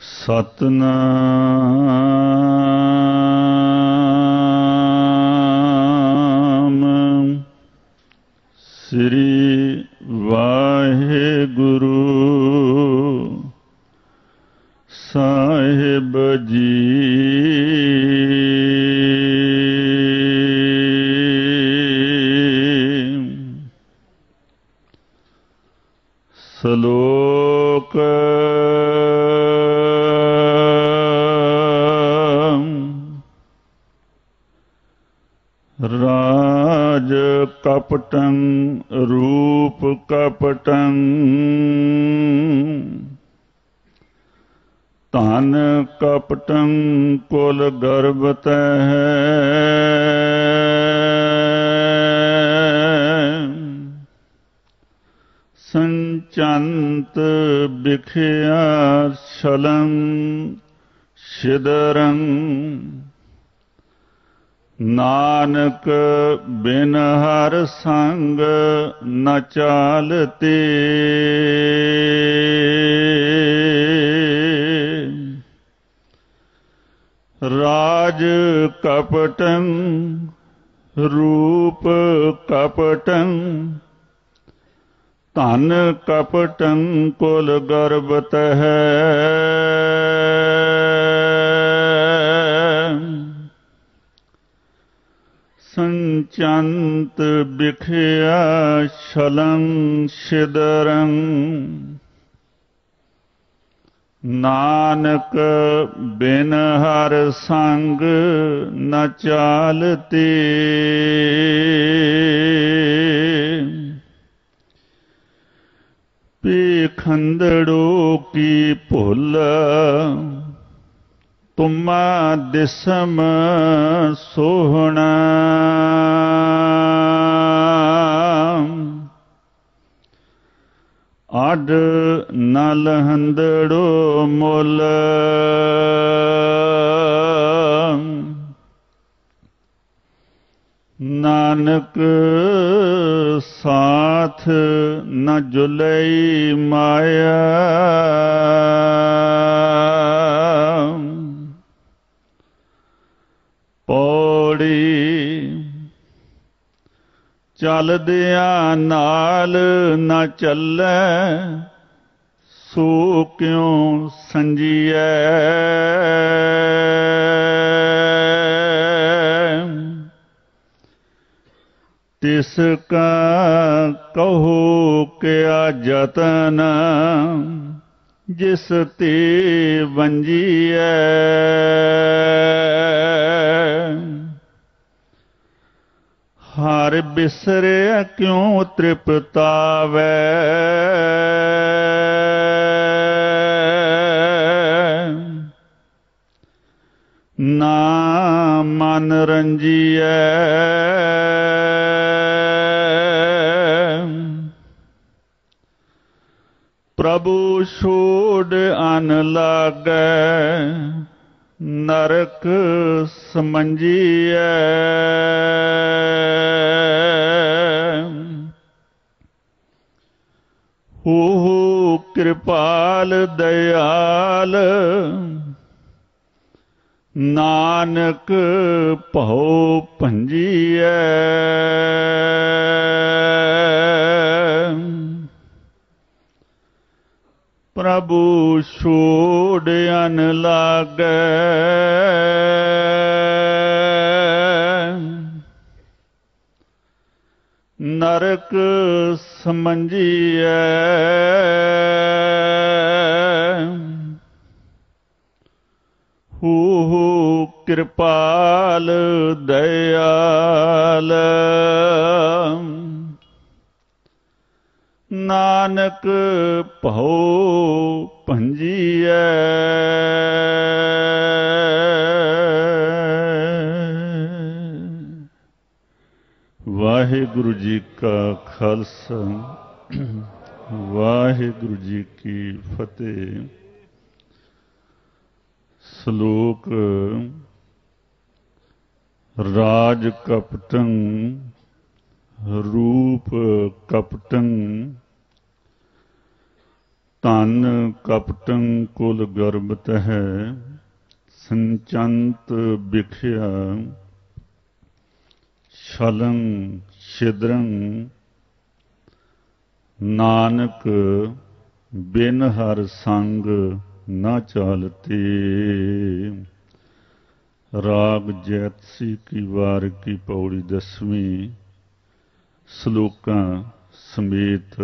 ਸਤਨਾਮ ਸ੍ਰੀ ਵਾਹਿਗੁਰੂ ਸ਼ਲੋਕ। ਰਾਜ ਕਪਟੰ ਰੂਪ ਕਪਟੰ। ਧਨ ਕਪਟੰ ਕੁਲ ਗਰਭਤ ਸੰਚੰਤ ਬਿਖਿਆ ਛਲੰ ਛਿਦਰੰ ਨਾਨਕ ਬਿਨ ਹਰ ਸੰਗ ਨ ਚਾਲਤੇ ਰਾਜ ਕਪਟੰ ਰੂਪ ਕਪਟੰ ਧਨ ਕਪਟੰ ਕੁਲ ਗਰਭਤ ਹੈ। ਸੰਚੰਤ ਬਿਖਿਆ ਛਲੰ ਛਿਦਰੰ। ਨਾਨਕ ਬਿਨ ਹਰ ਸੰਗ ਨ ਚਾਲਤੀ। ਪੀਖੰਦੜੋ ਕੀ ਭੁੱਲ? ਤੁਮਾ ਦਿਸਮ ਸੋਹਣਾ। ਅਡ ਨਲ ਹੰਦੜੋ ਮੁੱਲ। ਨਾਨਕ ਸਾਥ ਨ ਜੁਲਈ ਮਾਇਆ। ਪੌੜੀ ਚੱਲਦਿਆਂ ਨਾਲ ਨ ਚੱਲੈ ਸੋ ਕਿਉ ਸੰਜੀਐ? ਤਿਸ ਕਾ ਕਹੋ ਕਿਆ ਜਤਨ ਜਿਸ ਤੇ ਵੰਜੀਐ। ਹਰ ਬਿਸਰਿਆ ਕਿਉ ਤ੍ਰਿਪਤਾਵੈ? ਨਾ ਮਨ ਰੰਜੀਐ। ਪ੍ਰਭੂ ਛੋੜ ਅਨ ਲਾਗੈ ਨਰਕ ਸਮੰਜੀਐ। ਹੋ ਕਿਰਪਾਲ ਦਇਆਲ ਨਾਨਕ ਭਉ ਭੰਜੀਐ। ਪ੍ਰਭੂ ਛੋੜ ਅਨ ਲਾਗੈ। ਨਰਕ ਸਮੰਜੀਐ ਹੂ ਕਿਰਪਾਲ ਦਇਆਲ। ਨਾਨਕ ਭਉ ਭੰਜੀਐ। ਵਾਹਿਗੁਰੂ ਜੀ ਕਾ ਖਾਲਸਾ, ਵਾਹਿਗੁਰੂ ਜੀ ਕੀ ਫਤਿਹ। ਸ਼ਲੋਕ ਰਾਜ ਕਪਟੰ, ਰੂਪ ਕਪਟੰ ਧਨ ਕਪਟੰ ਕੁਲ ਗਰਬਤ ਹੈ ਸੰਚੰਤ ਵਿਖਿਆ। ਛਲੰ ਛਿਦਰੰ, ਨਾਨਕ ਬਿਨ ਹਰ ਸੰਗ ਨਾ ਚਾਲਤੇ। ਰਾਗ ਜੈਤਸੀ ਕੀ ਵਾਰ ਕੀ ਪੌੜੀ ਦਸਵੀਂ, ਸ਼ਲੋਕਾਂ ਸਮੇਤ।